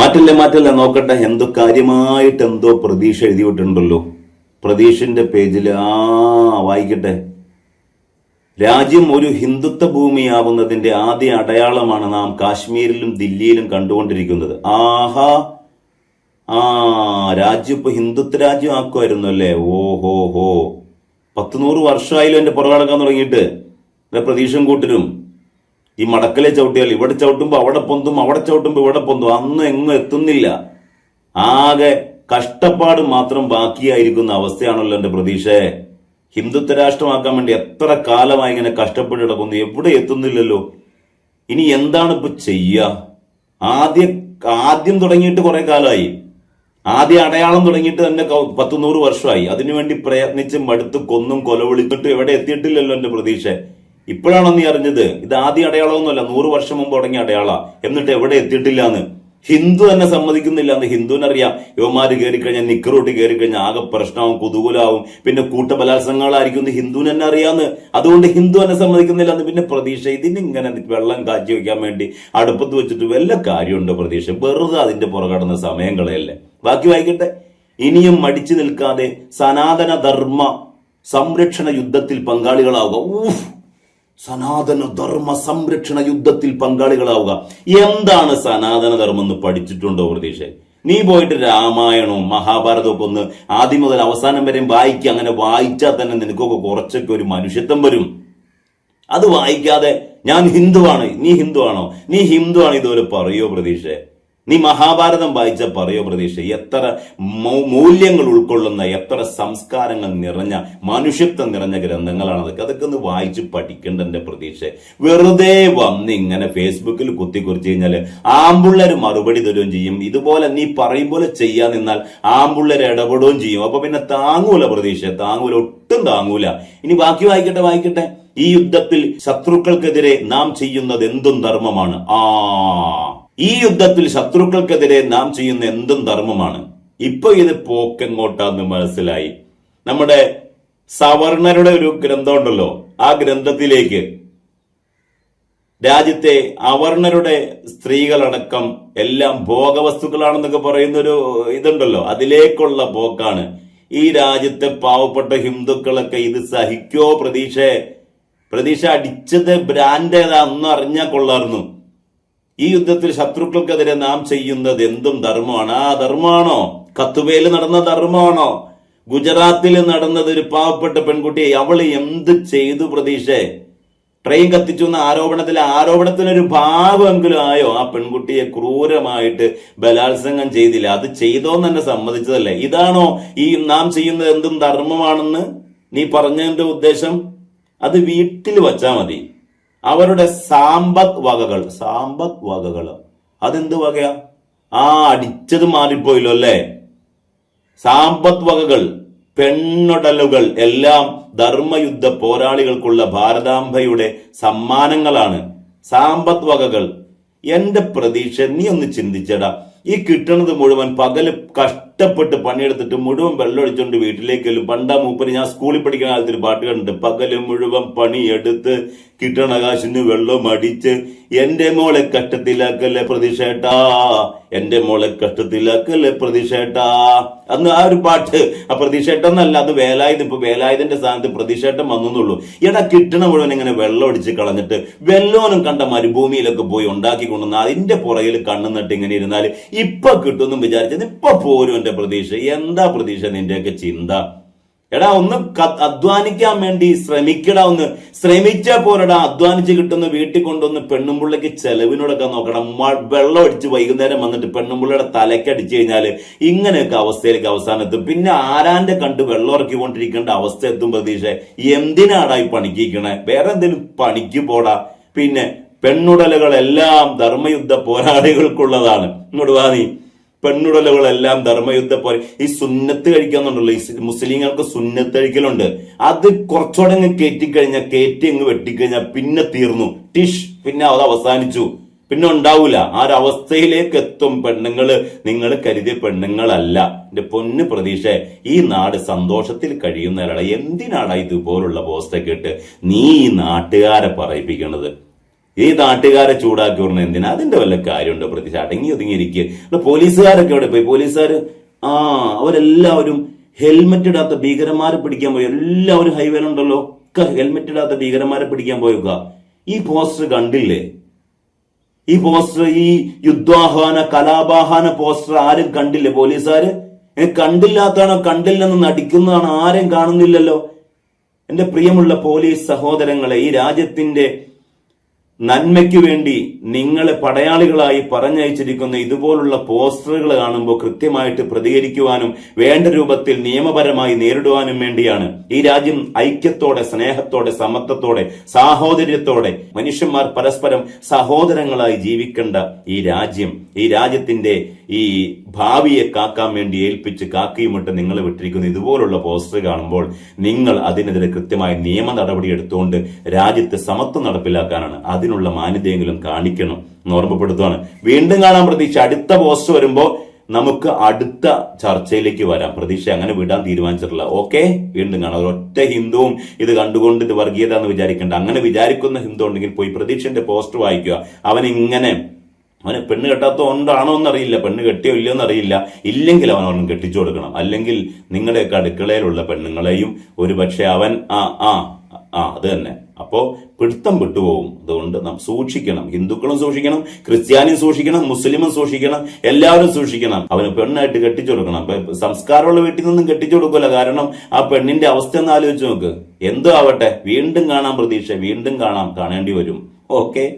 മാറ്റല്ലേ മാറ്റില്ല നോക്കട്ടെ. എന്തോ കാര്യമായിട്ട് എന്തോ പ്രതീക്ഷ എഴുതിയിട്ടുണ്ടല്ലോ. പ്രതീക്ഷന്റെ പേജിൽ ആ വായിക്കട്ടെ. രാജ്യം ഒരു ഹിന്ദുത്വ ഭൂമിയാവുന്നതിന്റെ ആദ്യ അടയാളമാണ് നാം കാശ്മീരിലും ദില്ലിയിലും കണ്ടുകൊണ്ടിരിക്കുന്നത്. ആഹാ. ആ രാജ്യം ഇപ്പൊ ഹിന്ദുത്വ രാജ്യം ആക്കുമായിരുന്നു അല്ലേ? ഓഹോ ഹോ പത്ത് നൂറ് വർഷമായാലും എന്റെ പുറകടക്കാൻ തുടങ്ങിയിട്ട്. എന്റെ കൂട്ടരും ഈ മടക്കലെ ചവിട്ടിയാൽ ഇവിടെ ചവിട്ടുമ്പോ അവിടെ പൊന്തും അവിടെ ചവിട്ടുമ്പോ ഇവിടെ പൊന്തും. അന്ന് എങ്ങും എത്തുന്നില്ല. ആകെ കഷ്ടപ്പാട് മാത്രം ബാക്കിയായിരിക്കുന്ന അവസ്ഥയാണല്ലോ എന്റെ പ്രതീക്ഷയെ ഹിന്ദുത്വ രാഷ്ട്രമാക്കാൻ വേണ്ടി എത്ര കാലമായി ഇങ്ങനെ കഷ്ടപ്പെട്ട് കിടക്കുന്നു? എവിടെ എത്തുന്നില്ലല്ലോ? ഇനി എന്താണ് ഇപ്പൊ ചെയ്യുക ആദ്യ ആദ്യം തുടങ്ങിയിട്ട് കുറെ കാലമായി. ആദ്യ അടയാളം തുടങ്ങിയിട്ട് തന്നെ പത്തുനൂറ് പത്ത് നൂറ് വർഷമായി. അതിനുവേണ്ടി പ്രയത്നിച്ച് മടുത്ത് കൊന്നും കൊലവിളിച്ചിട്ട് എവിടെ എത്തിയിട്ടില്ലല്ലോ എന്റെ പ്രതീക്ഷ. ഇപ്പോഴാണോ നീ അറിഞ്ഞത്? ഇത് ആദ്യ അടയാളമൊന്നുമല്ല നൂറ് വർഷം മുമ്പ് തുടങ്ങിയ അടയാള. എന്നിട്ട് എവിടെ എത്തിയിട്ടില്ല എന്ന് ഹിന്ദു തന്നെ സമ്മതിക്കുന്നില്ല എന്ന് ഹിന്ദുവിനറിയാം യുവമാര് കയറി കഴിഞ്ഞാൽ നിക്കറോട്ട് കയറി കഴിഞ്ഞാൽ ആകെ പ്രശ്നവും കുതുകൂലാവും പിന്നെ കൂട്ടബലാത്സംഗങ്ങളായിരിക്കും എന്ന് ഹിന്ദുവിന് തന്നെ അറിയാന്ന്. അതുകൊണ്ട് ഹിന്ദു തന്നെ സമ്മതിക്കുന്നില്ല എന്ന് പിന്നെ പ്രതീക്ഷ ഇതിനിങ്ങനെ വെള്ളം കാച്ചി വെക്കാൻ വേണ്ടി അടുപ്പത്ത് വെച്ചിട്ട് വല്ല കാര്യമുണ്ടോ പ്രതീക്ഷ? വെറുതെ അതിന്റെ പുറകടന്ന സമയം കളയല്ലേ ബാക്കി വായിക്കട്ടെ. ഇനിയും മടിച്ചു നിൽക്കാതെ സനാതന ധർമ്മ സംരക്ഷണ യുദ്ധത്തിൽ പങ്കാളികളാവുക. ഊഫ് സനാതന ധർമ്മ സംരക്ഷണ യുദ്ധത്തിൽ പങ്കാളികളാവുക. എന്താണ് സനാതന ധർമ്മം എന്ന് പഠിച്ചിട്ടുണ്ടോ പ്രതീക്ഷ? നീ പോയിട്ട് രാമായണവും മഹാഭാരതവും ഒക്കെ ഒന്ന് ആദ്യം മുതൽ അവസാനം വരെയും വായിക്കുക അങ്ങനെ വായിച്ചാൽ തന്നെ നിനക്കൊക്കെ കുറച്ചൊക്കെ ഒരു മനുഷ്യത്വം വരും. അത് വായിക്കാതെ ഞാൻ ഹിന്ദുവാണ്. നീ ഹിന്ദുവാണോ? നീ ഹിന്ദുവാണ് ഇതുപോലെ പറയോ പ്രതീക്ഷ? നീ മഹാഭാരതം വായിച്ച പറയോ പ്രതീക്ഷ? എത്ര മൂല്യങ്ങൾ ഉൾക്കൊള്ളുന്ന എത്ര സംസ്കാരങ്ങൾ നിറഞ്ഞ മനുഷ്യത്വം നിറഞ്ഞ ഗ്രന്ഥങ്ങളാണ് അതൊക്കെ. അതൊക്കെ ഒന്ന് വായിച്ച് പഠിക്കേണ്ട എന്റെ പ്രതീക്ഷ. വെറുതെ വന്ന് ഇങ്ങനെ ഫേസ്ബുക്കിൽ കുത്തിക്കുറിച്ച് കഴിഞ്ഞാൽ ആമ്പിള്ളേർ മറുപടി തരുകയും ചെയ്യും. ഇതുപോലെ നീ പറയും പോലെ ചെയ്യാൻ നിന്നാൽ ആമ്പിള്ളേർ ഇടപെടുകയും ചെയ്യും. അപ്പൊ പിന്നെ താങ്ങൂല പ്രതീക്ഷ. താങ്ങൂല. ഒട്ടും താങ്ങൂല. ഇനി ബാക്കി വായിക്കട്ടെ വായിക്കട്ടെ. ഈ യുദ്ധത്തിൽ ശത്രുക്കൾക്കെതിരെ നാം ചെയ്യുന്നത് എന്തും ധർമ്മമാണ്? ആ ഈ യുദ്ധത്തിൽ ശത്രുക്കൾക്കെതിരെ നാം ചെയ്യുന്ന എന്തും ധർമ്മമാണ്. ഇപ്പൊ ഇത് പോക്കെങ്ങോട്ടാന്ന് മനസ്സിലായി. നമ്മുടെ സവർണരുടെ ഒരു ഗ്രന്ഥം ഉണ്ടല്ലോ ആ ഗ്രന്ഥത്തിലേക്ക് രാജ്യത്തെ അവർണരുടെ സ്ത്രീകളടക്കം എല്ലാം ഭോഗവസ്തുക്കളാണെന്നൊക്കെ പറയുന്ന ഒരു ഇതുണ്ടല്ലോ. അതിലേക്കുള്ള പോക്കാണ്. ഈ രാജ്യത്തെ പാവപ്പെട്ട ഹിന്ദുക്കളൊക്കെ ഇത് സഹിക്കോ? പ്രതീക്ഷ പ്രതീക്ഷ അടിച്ചത് ബ്രാൻഡ് ഏതാ അറിഞ്ഞാൽ കൊള്ളായിരുന്നു ഈ യുദ്ധത്തിൽ ശത്രുക്കൾക്കെതിരെ നാം ചെയ്യുന്നത് എന്തും ധർമ്മമാണ്. ആ ധർമ്മമാണോ? കത്തുവേൽ നടന്ന ധർമ്മമാണോ? ഗുജറാത്തിൽ നടന്നത് ഒരു പാവപ്പെട്ട പെൺകുട്ടിയെ അവൾ എന്ത് ചെയ്തു പ്രതീക്ഷേ? ട്രെയിൻ കത്തിച്ചു എന്ന ആരോപണത്തിൽ ആരോപണത്തിനൊരു ഭാവമെങ്കിലും ആയോ? ആ പെൺകുട്ടിയെ ക്രൂരമായിട്ട് ബലാത്സംഗം ചെയ്തില്ല. അത് ചെയ്തോന്ന് തന്നെ സമ്മതിച്ചതല്ലേ. ഇതാണോ ഈ നാം ചെയ്യുന്നത് എന്തും ധർമ്മമാണെന്ന് നീ പറഞ്ഞതിന്റെ ഉദ്ദേശം? അത് വീട്ടിൽ വച്ചാ മതി. അവരുടെ സാമ്പത് വകകൾ സാമ്പത് വകകൾ. അതെന്ത് വകയാ? ആ അടിച്ചത് മാറിപ്പോയില്ലോ അല്ലേ? സാമ്പത് വകകൾ പെണ്ണുടലുകൾ എല്ലാം ധർമ്മയുദ്ധ പോരാളികൾക്കുള്ള ഭാരതാംബയുടെ സമ്മാനങ്ങളാണ്. സാമ്പത് വകകൾ. എന്റെ പ്രതീക്ഷ നീ ഒന്ന് ചിന്തിച്ചടാ. ഈ കിട്ടണത് മുഴുവൻ പകൽ കഷ്ടപ്പെട്ട് പണിയെടുത്തിട്ട് മുഴുവൻ വെള്ളം അടിച്ചോണ്ട് വീട്ടിലേക്ക് വരും പണ്ടാ മൂപ്പര് ഞാൻ സ്കൂളിൽ പഠിക്കുന്ന കാലത്ത് ഒരു പാട്ട് കണ്ടിട്ട് പകൽ മുഴുവൻ പണിയെടുത്ത് കിട്ടണ കാശിന് വെള്ളം അടിച്ച് എന്റെ മോളെ കഷ്ടത്തിലാക്കല്ലേ പ്രതിഷേട്ടാ എന്റെ മോളെ കഷ്ടത്തിലാക്കല്ലേ പ്രതിഷേട്ടാ അന്ന് ആ ഒരു പാട്ട് ആ പ്രതിഷേട്ടെന്നല്ല അത് വേലായുധം ഇപ്പൊ വേലായുധന്റെ സ്ഥാനത്ത് പ്രതിഷേട്ടം വന്നുള്ളൂ എടാ കിട്ടണ മുഴുവൻ ഇങ്ങനെ വെള്ളം അടിച്ച് കളഞ്ഞിട്ട് വെല്ലോനും കണ്ട മരുഭൂമിയിലൊക്കെ പോയി ഉണ്ടാക്കി കൊണ്ടുവന്ന് അതിന്റെ പുറകിൽ കണ്ണു നട്ട് ഇങ്ങനെ ഇരുന്നാൽ ഇപ്പൊ കിട്ടുമെന്നും വിചാരിച്ചത് ഇപ്പൊ പോരും പ്രതീക്ഷ. എന്താ പ്രതീക്ഷ? നിന്റെയൊക്കെ ചിന്ത. എടാ ഒന്ന് അധ്വാനിക്കാൻ വേണ്ടി ശ്രമിക്കടാ ഒന്ന്. ശ്രമിച്ചാ പോരടാ. അധ്വാനിച്ച് കിട്ടുന്ന വീട്ടിൽ കൊണ്ടുവന്ന് പെണ്ണുമ്പിള്ളക്ക് ചെലവിനോടൊക്കെ നോക്കണം. വെള്ളം അടിച്ച് വൈകുന്നേരം വന്നിട്ട് പെണ്ണുമ്പിള്ളയുടെ തലയ്ക്ക് അടിച്ചു കഴിഞ്ഞാൽ ഇങ്ങനെയൊക്കെ അവസ്ഥയിലേക്ക് അവസാനം എത്തും. പിന്നെ ആരാന്റെ കണ്ട് വെള്ളം ഇറക്കിക്കൊണ്ടിരിക്കേണ്ട അവസ്ഥ എത്തും പ്രതീക്ഷ? എന്തിനാടാ ഈ പണിക്കിരിക്കണേ? വേറെ എന്തെങ്കിലും പണിക്ക് പോടാ. പിന്നെ പെണ്ണുടലുകളെല്ലാം ധർമ്മയുദ്ധ പോരാളികൾക്കുള്ളതാണ്. ഇങ്ങോട്ട് വാ നീ. പെണ്ണുടലുകളെല്ലാം ധർമ്മയുദ്ധ പോലെ ഈ സുന്നത്ത് കഴിക്കാന്നുണ്ടല്ലോ. ഈ മുസ്ലിങ്ങൾക്ക് സുന്നത്ത് കഴിക്കലുണ്ട്. അത് കുറച്ചുകൂടെ അങ്ങ് കയറ്റിക്കഴിഞ്ഞാൽ കയറ്റി അങ്ങ് വെട്ടിക്കഴിഞ്ഞാൽ പിന്നെ തീർന്നു. ടിഷ് പിന്നെ അത് അവസാനിച്ചു. പിന്നെ ഉണ്ടാവൂല. ആ ഒരു അവസ്ഥയിലേക്ക് എത്തും പെണ്ണുങ്ങൾ. നിങ്ങൾ കരുതിയ പെണ്ണുങ്ങളല്ല. എന്റെ പൊന്ന് പ്രതീക്ഷ ഈ നാട് സന്തോഷത്തിൽ കഴിയുന്നവരാണ് എന്തിനാണ് ഇതുപോലുള്ള പോസ്റ്റൊക്കെ ഇട്ട് നീ ഈ നാട്ടുകാരെ പറയിപ്പിക്കണത്? ഈ നാട്ടുകാരെ ചൂടാക്കി വിടണ എന്തിനാ? അതിന്റെ വല്ല കാര്യമുണ്ടോ? പ്രത്യേകിച്ച് അടങ്ങി ഒതുങ്ങിയിരിക്കുക പോലീസുകാരൊക്കെ അവിടെ പോയി? പോലീസുകാർ ആ അവരെല്ലാവരും ഹെൽമെറ്റ് ഇടാത്ത ഭീകരന്മാരെ പിടിക്കാൻ പോയി. എല്ലാവരും ഹൈവേയിലുണ്ടല്ലോ ഒക്കെ ഹെൽമെറ്റ് ഇടാത്ത ഭീകരന്മാരെ പിടിക്കാൻ പോയേക്കുക ഈ പോസ്റ്റർ കണ്ടില്ലേ? ഈ പോസ്റ്റർ ഈ യുദ്ധാഹ്വാന കലാപാഹാന പോസ്റ്റർ ആരും കണ്ടില്ലേ പോലീസുകാര്? കണ്ടില്ലാത്തതാണോ? കണ്ടില്ലെന്ന് നടിക്കുന്നതാണ്? ആരും കാണുന്നില്ലല്ലോ. എന്റെ പ്രിയമുള്ള പോലീസ് സഹോദരങ്ങളെ ഈ രാജ്യത്തിന്റെ നന്മയ്ക്ക് വേണ്ടി നിങ്ങളെ പടയാളികളായി പറഞ്ഞയച്ചിരിക്കുന്ന ഇതുപോലുള്ള പോസ്റ്ററുകൾ കാണുമ്പോൾ കൃത്യമായിട്ട് പ്രതികരിക്കുവാനും വേണ്ട രൂപത്തിൽ നിയമപരമായി നേരിടുവാനും വേണ്ടിയാണ് ഈ രാജ്യം ഐക്യത്തോടെ സ്നേഹത്തോടെ സമത്വത്തോടെ സാഹോദര്യത്തോടെ മനുഷ്യന്മാർ പരസ്പരം സഹോദരങ്ങളായി ജീവിക്കേണ്ട ഈ രാജ്യം ഈ രാജ്യത്തിന്റെ ഈ ഭാവിയെ കാക്കാൻ വേണ്ടി ഏൽപ്പിച്ച് കാക്കിയുമിട്ട് നിങ്ങൾ വിട്ടിരിക്കുന്ന. ഇതുപോലുള്ള പോസ്റ്റർ കാണുമ്പോൾ നിങ്ങൾ അതിനെതിരെ കൃത്യമായ നിയമ നടപടി എടുത്തുകൊണ്ട് രാജ്യത്ത് സമത്വം നടപ്പിലാക്കാനാണ് അതിനുള്ള മാന്യതയെങ്കിലും കാണിക്കണം എന്ന് ഓർമ്മപ്പെടുത്തുകയാണ് വീണ്ടും കാണാൻ പ്രതീക്ഷ. അടുത്ത പോസ്റ്റ് വരുമ്പോൾ നമുക്ക് അടുത്ത ചർച്ചയിലേക്ക് വരാം. പ്രതീക്ഷ അങ്ങനെ വിടാൻ തീരുമാനിച്ചിട്ടില്ല. ഓക്കെ? വീണ്ടും കാണാം. ഒറ്റ ഹിന്ദുവും ഇത് കണ്ടുകൊണ്ട് ഇത് വർഗീയത എന്ന് വിചാരിക്കേണ്ട. അങ്ങനെ വിചാരിക്കുന്ന ഹിന്ദു ഉണ്ടെങ്കിൽ പോയി പ്രതീക്ഷന്റെ പോസ്റ്റർ വായിക്കുക. അവൻ ഇങ്ങനെ അവന് പെണ്ണ് കെട്ടാത്ത കൊണ്ടാണോ എന്നറിയില്ല. പെണ്ണ് കെട്ടിയോ ഇല്ലയോ എന്നറിയില്ല. ഇല്ലെങ്കിൽ അവൻ അവൻ കെട്ടിച്ചു കൊടുക്കണം. അല്ലെങ്കിൽ നിങ്ങളുടെയൊക്കെ അടുക്കളയിലുള്ള പെണ്ണുങ്ങളെയും ഒരു പക്ഷെ അവൻ ആ ആ ആ അത് തന്നെ. അപ്പോ പിടുത്തം വിട്ടുപോകും. അതുകൊണ്ട് നാം സൂക്ഷിക്കണം. ഹിന്ദുക്കളും സൂക്ഷിക്കണം. ക്രിസ്ത്യാനിയും സൂക്ഷിക്കണം. മുസ്ലിമും സൂക്ഷിക്കണം. എല്ലാവരും സൂക്ഷിക്കണം. അവന് പെണ്ണായിട്ട് കെട്ടിച്ചു കൊടുക്കണം. സംസ്കാരമുള്ള വീട്ടിൽ നിന്നും കെട്ടിച്ചു കൊടുക്കില്ല കാരണം ആ പെണ്ണിന്റെ അവസ്ഥ ഒന്ന് ആലോചിച്ച് നോക്ക്. എന്തോ ആവട്ടെ. വീണ്ടും കാണാം പ്രതീക്ഷ. വീണ്ടും കാണാം. കാണേണ്ടി വരും. ഓക്കെ?